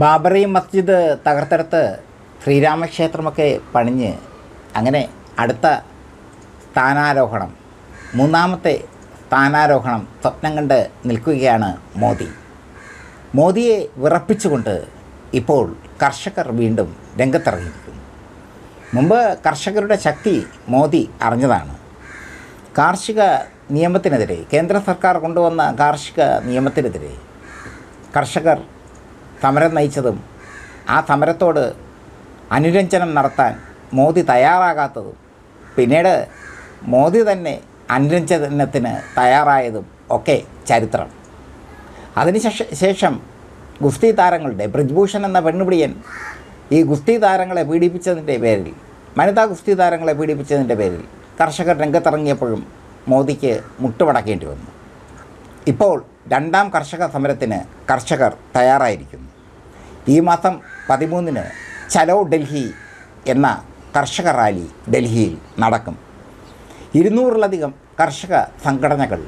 ബാബറി മസ്ജിദ് തകർത്തെടുത്ത് ശ്രീരാമക്ഷേത്രമൊക്കെ പണിഞ്ഞ് അങ്ങനെ അടുത്ത സ്ഥാനാരോഹണം മൂന്നാമത്തെ സ്ഥാനാരോഹണം സ്വപ്നം കണ്ട് നിൽക്കുകയാണ് മോദി. മോദിയെ വിറപ്പിച്ചുകൊണ്ട് ഇപ്പോൾ കർഷകർ വീണ്ടും രംഗത്തിറങ്ങിയിരിക്കുന്നു. മുമ്പ് കർഷകരുടെ ശക്തി മോദി അറിഞ്ഞതാണ്. കാർഷിക നിയമത്തിനെതിരെ കേന്ദ്ര സർക്കാർ കൊണ്ടുവന്ന കാർഷിക നിയമത്തിനെതിരെ കർഷകർ സമരം നയിച്ചതും ആ സമരത്തോട് അനുരഞ്ജനം നടത്താൻ മോദി തയ്യാറാകാത്തതും പിന്നീട് മോദി തന്നെ അനുരഞ്ജനത്തിന് തയ്യാറായതും ഒക്കെ ചരിത്രം. അതിനുശേഷം ശേഷം ഗുസ്തി താരങ്ങളുടെ ബ്രിജ്ഭൂഷൺ എന്ന പെണ്ണുപിടിയൻ ഈ ഗുസ്തി താരങ്ങളെ പീഡിപ്പിച്ചതിന്റെ പേരിൽ വനിതാ ഗുസ്തി താരങ്ങളെ പീഡിപ്പിച്ചതിന്റെ പേരിൽ കർഷകർ രംഗത്തിറങ്ങിയപ്പോഴും മോദിക്ക് മുട്ടുമടക്കേണ്ടി വന്നു. ഇപ്പോൾ രണ്ടാം കർഷക സമരത്തിന് കർഷകർ തയ്യാറായിരിക്കുന്നു. ഈ മാസം പതിമൂന്നിന് ചലോ ഡൽഹി എന്ന കർഷക റാലി ഡൽഹിയിൽ നടക്കും. ഇരുന്നൂറിലധികം കർഷക സംഘടനകൾ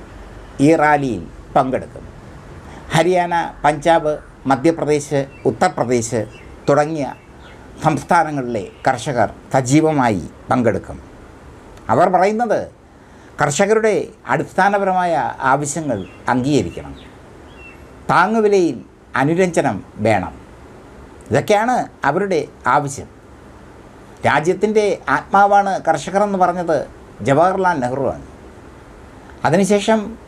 ഈ റാലിയിൽ പങ്കെടുക്കും. ഹരിയാന പഞ്ചാബ് മധ്യപ്രദേശ് ഉത്തർപ്രദേശ് തുടങ്ങിയ സംസ്ഥാനങ്ങളിലെ കർഷകർ സജീവമായി പങ്കെടുക്കും. അവർ പറയുന്നത് കർഷകരുടെ അടിസ്ഥാനപരമായ ആവശ്യങ്ങൾ അംഗീകരിക്കണം. താങ്ങുവിലയിൽ അനുരഞ്ജനം വേണം. ഇതൊക്കെയാണ് അവരുടെ ആവശ്യം. രാജ്യത്തിന്റെ ആത്മാവാണ് കർഷകരെന്ന് പറഞ്ഞത് ജവഹർലാൽ നെഹ്റുവാണ് അതിനുശേഷം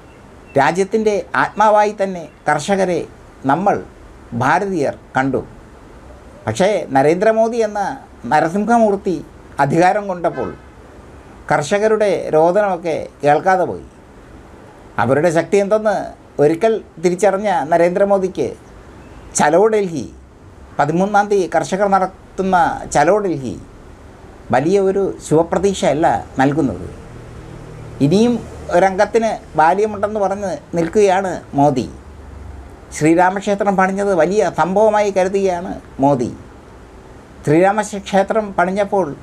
രാജ്യത്തിന്റെ ആത്മാവായി തന്നെ കർഷകരെ നമ്മൾ ഭാരതീയർ കണ്ടു. പക്ഷേ നരേന്ദ്രമോദി എന്ന നരസിംഹമൂർത്തി അധികാരം കൊണ്ടപ്പോൾ കർഷകരുടെ രോദനമൊക്കെ കേൾക്കാതെ പോയി. അവരുടെ ശക്തി എന്തെന്ന് ഒരിക്കൽ തിരിച്ചറിഞ്ഞ നരേന്ദ്രമോദിക്ക് ചലോ ഡൽഹി പതിമൂന്നാം തീയതി കർഷകർ നടത്തുന്ന ചലോ ഡൽഹി വലിയ ഒരു ശുഭപ്രതീക്ഷയല്ല നൽകുന്നത്. ഇനിയും ഒരംഗത്തിന് ബാല്യമുണ്ടെന്ന് പറഞ്ഞ് നിൽക്കുകയാണ് മോദി. ശ്രീരാമക്ഷേത്രം പണിഞ്ഞത് വലിയ സംഭവമായി കരുതുകയാണ് മോദി. ശ്രീരാമക്ഷേത്രം പണിഞ്ഞപ്പോൾ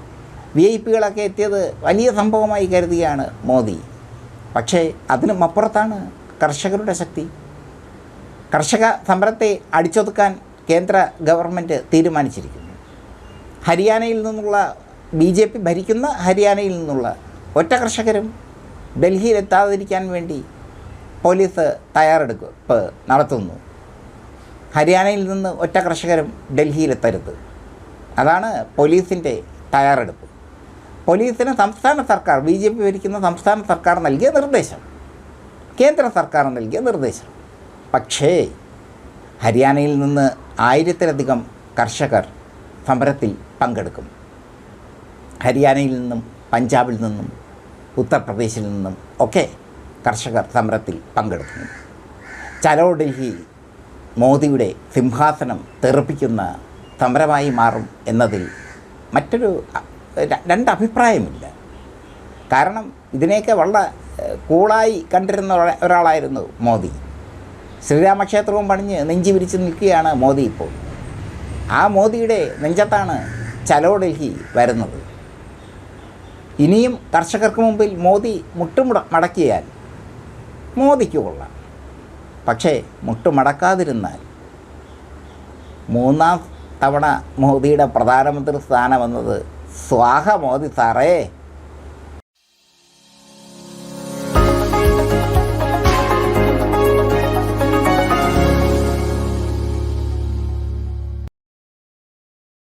വി ഐ പികളൊക്കെ എത്തിയത് വലിയ സംഭവമായി കരുതുകയാണ് മോദി. പക്ഷേ അതിനും അപ്പുറത്താണ് കർഷകരുടെ ശക്തി. കർഷക സമരത്തെ അടിച്ചൊതുക്കാൻ കേന്ദ്ര ഗവൺമെന്റ് തീരുമാനിച്ചിരിക്കുന്നു. ഹരിയാനയിൽ നിന്നുള്ള ബി ജെ പി ഭരിക്കുന്ന ഹരിയാനയിൽ നിന്നുള്ള ഒറ്റ കർഷകരും ഡൽഹിയിൽ എത്താതിരിക്കാൻ വേണ്ടി പോലീസ് തയ്യാറെടുപ്പ് നടത്തുന്നു. ഹരിയാനയിൽ നിന്ന് ഒറ്റ കർഷകരും ഡൽഹിയിലെത്തരുത്. അതാണ് പോലീസിന്റെ തയ്യാറെടുപ്പ്. പോലീസിന് സംസ്ഥാന സർക്കാർ ബി ജെ പി ഭരിക്കുന്ന സംസ്ഥാന സർക്കാർ നൽകിയ നിർദ്ദേശം. കേന്ദ്ര സർക്കാർ നൽകിയ നിർദ്ദേശം. പക്ഷേ ഹരിയാനയിൽ നിന്ന് ആയിരത്തിലധികം കർഷകർ സമരത്തിൽ പങ്കെടുക്കും. ഹരിയാനയിൽ നിന്നും പഞ്ചാബിൽ നിന്നും ഉത്തർപ്രദേശിൽ നിന്നും ഒക്കെ കർഷകർ സമരത്തിൽ പങ്കെടുക്കുന്നു. ചലോ ഡൽഹി മോദിയുടെ സിംഹാസനം തെറിപ്പിക്കുന്ന സമരമായി മാറും എന്നതിൽ മറ്റൊരു രണ്ട് അഭിപ്രായമില്ല. കാരണം ഇതിനെയൊക്കെ വളരെ കൂളായി കണ്ടിരുന്ന ഒരാളായിരുന്നു മോദി. ശ്രീരാമക്ഷേത്രവും പണിഞ്ഞ് നെഞ്ചി വിരിച്ച് നിൽക്കുകയാണ് മോദി ഇപ്പോൾ. ആ മോദിയുടെ നെഞ്ചത്താണ് ചലോ ഡൽഹി വരുന്നത്. ഇനിയും കർഷകർക്ക് മുമ്പിൽ മോദി മുട്ടുമുട മടക്കിയാൽ മോദിക്ക് കൊള്ളാം. പക്ഷേ മുട്ടുമടക്കാതിരുന്നാൽ മൂന്നാം തവണ മോദിയുടെ പ്രധാനമന്ത്രി സ്ഥാനം വന്നത് സ്വാഹ മോദി സാറേ.